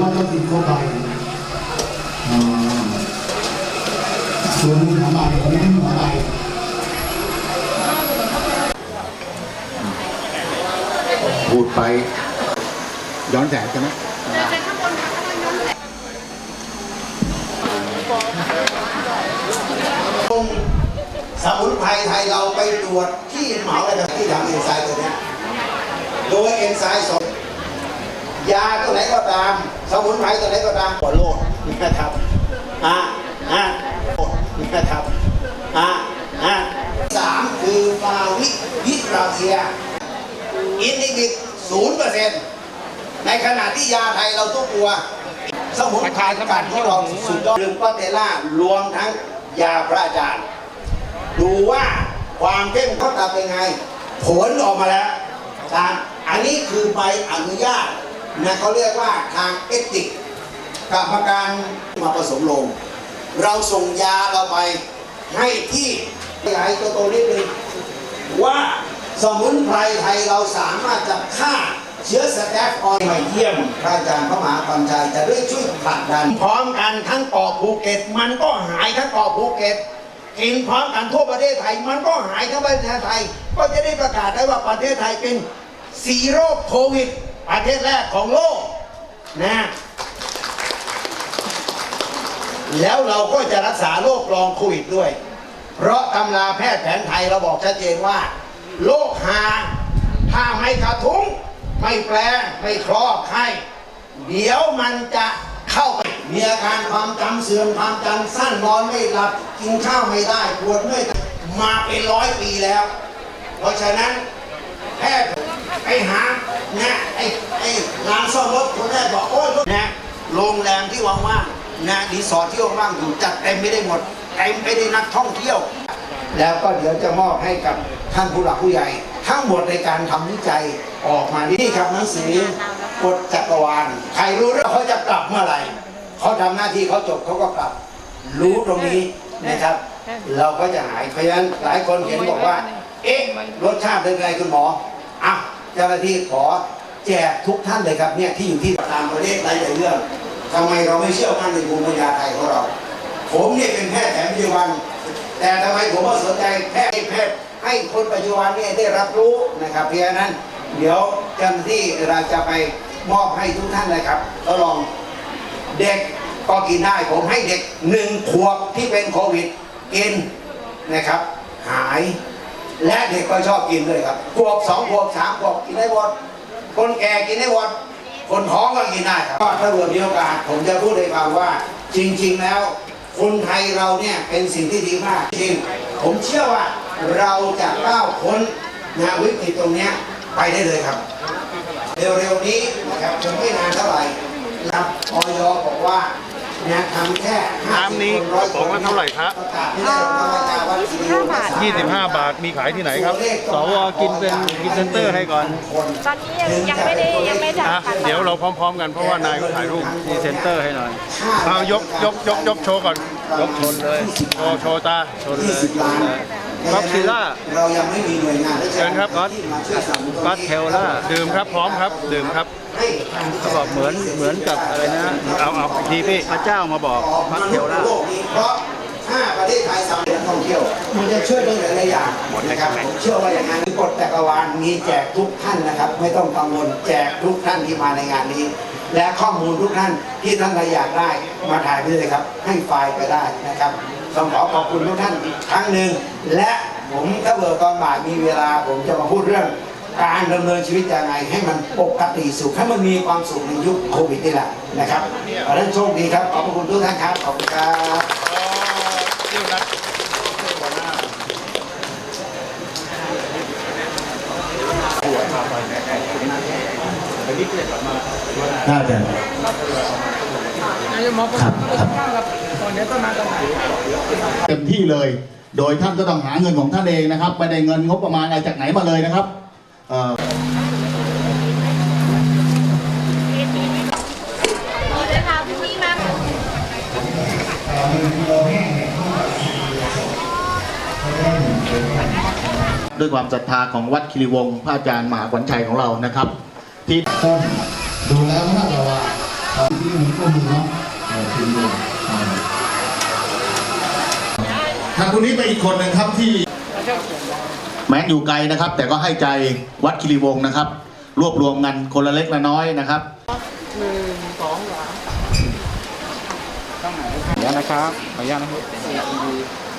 ว่าต้องกินเข้าไปอ่าส่วนหัวใบอันนี้หัวใบพูดไปย้อนแสงใช่ไหมสมุนไพรไทยเราไปตรวจที่เหมาอะไรแบบที่ทำเอนไซม์ตัวนี้โดยเอนไซม์สอง ยาตัวไหนก็ตาม สมุนไพรตัวไหนก็ตามหัวโลดนะครับอ่าอ่านี่นะครับอ่าอ่าสามคือฟาวิพิราเซียอินดิบิดศูนย์เปอร์เซ็นต์ในขณะที่ยาไทยเราทุกตัว สมุนไพรกัดที่เราสุดยอดลืมก็เตล่ารวมทั้งยาพระอาจารย์ ดูว่าความเข้มเขาทำยังไง ผลออกมาแล้วทางอันนี้คือใบอนุญาต นะเขาเรียกว่าทางเอติกกรรมการมาผสมลง เราส่งยาเราไปให้ที่ขยายตัวโตนิดนึงว่าสมุนไพรไทยเราสามารถจะฆ่าเชื้อสแตฟออนมาเยี่ยมพระอาจารย์พระมหาปัญชัยจะด้วยช่วยผลักดัน พร้อมกันทั้งเกาะภูเก็ต มันก็หายทั้งเกาะภูเก็ตกินพร้อมกันทั่วประเทศไทย มันก็หายทั้งประเทศไทย ก็จะได้ประกาศได้ว่าประเทศไทยเป็นซีโร่โควิด ประเทศแรกของโลกนะแล้วเราก็จะรักษาโรครองโควิดด้วย เพราะตำราแพทย์แผนไทยเราบอกชัดเจนว่าโรคหาถ้าไม่กระทุ้ง ไม่แปลงไม่ครอบไข้เดี๋ยวมันจะเข้าไปมีอาการความจำเสื่อมความจำสั้นนอนไม่หลับกินข้าวไม่ได้ปวดเมื่อยมาเป็นร้อยปีแล้ว เพราะฉะนั้นแพทย์ หานะไอ้ไอ้ร้านซ่อมรถคนแรกบอกโอ้ยรถนะโรงแรมที่ว่างๆนะรีสอร์ทที่ว่างๆอยู่จัดเต็มไม่ได้หมดเต็มไม่ได้นักท่องเที่ยว แล้วก็เดี๋ยวจะมอบให้กับท่านผู้หลักผู้ใหญ่ ทั้งหมดในการทำวิจัยออกมานี่ครับหนังสือกฎจักรวาลใครรู้เรื่องเขาจะกลับเมื่อไหร่เขาทำหน้าที่เขาจบเขาก็กลับ รู้ตรงนี้นะครับ เราก็จะหายเพราะฉะนั้นหลายคนเห็นบอกว่า เอ๊ะรสชาติเป็นไงคุณหมอ เจ้าหน้าที่ขอแจกทุกท่านเลยครับเนี่ยที่อยู่ที่ตามประเทศหลายๆเรื่องทำไมเราไม่เชื่อมั่นในภูมิปัญญาไทยของเรา ผมเนี่ยเป็นแพทย์แผนปัจจุบัน แต่ทำไมผมมาสนใจแพทย์ให้แพทย์ให้คนปัจจุบันเนี่ยได้รับรู้นะครับเพราะฉะนั้น เดี๋ยวเจ้าหน้าที่เราจะไปมอบให้ทุกท่านเลยครับก็ลองเด็กก็กินได้ผมให้เด็กหนึ่งขวบที่เป็นโควิดกินนะครับ หาย และเด็กก็ชอบกินด้วยครับขวบสองขวบสามขวบกินได้หมดคนแก่กินได้หมดคนท้องก็กินได้ครับถ้าเกิดมีโอกาสผมจะพูดให้ฟังว่า จริง ๆ แล้ว คนไทยเราเนี่ยเป็นสิ่งที่ดีมากจริง ผมเชื่อว่าเราจะก้าวพ้นนะวิกฤตตรงนี้ไปได้เลยครับ เร็วๆนี้นะครับคงไม่นานเท่าไหร่รับออยบอกว่าเนี่ยทำแค่ำนี้คร้อยกระป๋องละเท่าไหร่ครับประกาศให้ได้ว่าจะวัดกิโลละ25 บาทมีขายที่ไหนครับ สวกินเป็นพรีเซนเตอร์ให้ก่อนตอนนี้ยังยังไม่ได้ยังไม่ได้อะทำเดี๋ยวเราพร้อมๆกันเพราะว่านายก็ถ่ายรูปพรีเซนเตอร์ให้หน่อย เอายกยกยกยกโชว์ก่อนยกชนเลยโชว์โชว์ตาชนเลย 20ล้านก๊อตซิลล่าเรายังไม่มีหน่วยงานราชเชิกาญครับก๊อตที่มาช่วยสนับสนุนก๊อตเทลล่าดื่มครับพร้อมครับดื่มครับให้ทางเขาบอกเหมือนเหมือนกับอะไรนะเอาเอาอีกทีพี่พระเจ้ามาบอกออกก๊มาอตเทลล่าโลกนี้เพราะถ้าประเทศไทยสำเร็จท่องเที่ยวมันจะช่วยได้หลายๆอย่างนะครับผมเชื่อว่าอย่างนั้นกฎจักรวาลมีแจกทุกท่านนะครับ ไม่ต้องกังวลแจกทุกท่านที่มาในงานนี้ และข้อมูลทุกท่านที่ท่านอยากได้มาถ่ายไปเลยครับ ให้ไฟล์ไปได้นะครับต้องขอขอบคุณทุกท่านอีกครั้งหนึ่งและผมถ้าเบอร์ตอนบ่ายมีเวลา ผมจะมาพูดเรื่อง การดำเนินชีวิตยังไงให้มันปกติสุขให้มันมีความสุขในยุคโควิดนี่แหละนะครับขอให้โชคดีครับขอบคุณทุกท่านครับขอบคุณครับ เที่ยวนัด น่าจะครับครับเต็มที่เลย โดยท่านก็ต้องหาเงินของท่านเองนะครับไม่ได้เงินงบประมาณอะไรจากไหนมาเลยนะครับเอ่อเดินทางพรุ่งนี้มาด้วยความศรัทธาของวัดคิริวงศ์พระอาจารย์มหาขวัญชัยของเรานะครับ ที่ท่านดูแล้วน่าจะว่าที่ดีเนาะเออทีมดีอ่าทางคนนี้เป็นอีกคนหนึ่งครับที่ แม้นอยู่ไกลนะครับ แต่ก็ให้ใจวัดคิริวงศ์นะครับ รวบรวมกันคนละเล็กละน้อยนะครับขออนุญาตนะครับขออนุญาตนะครับ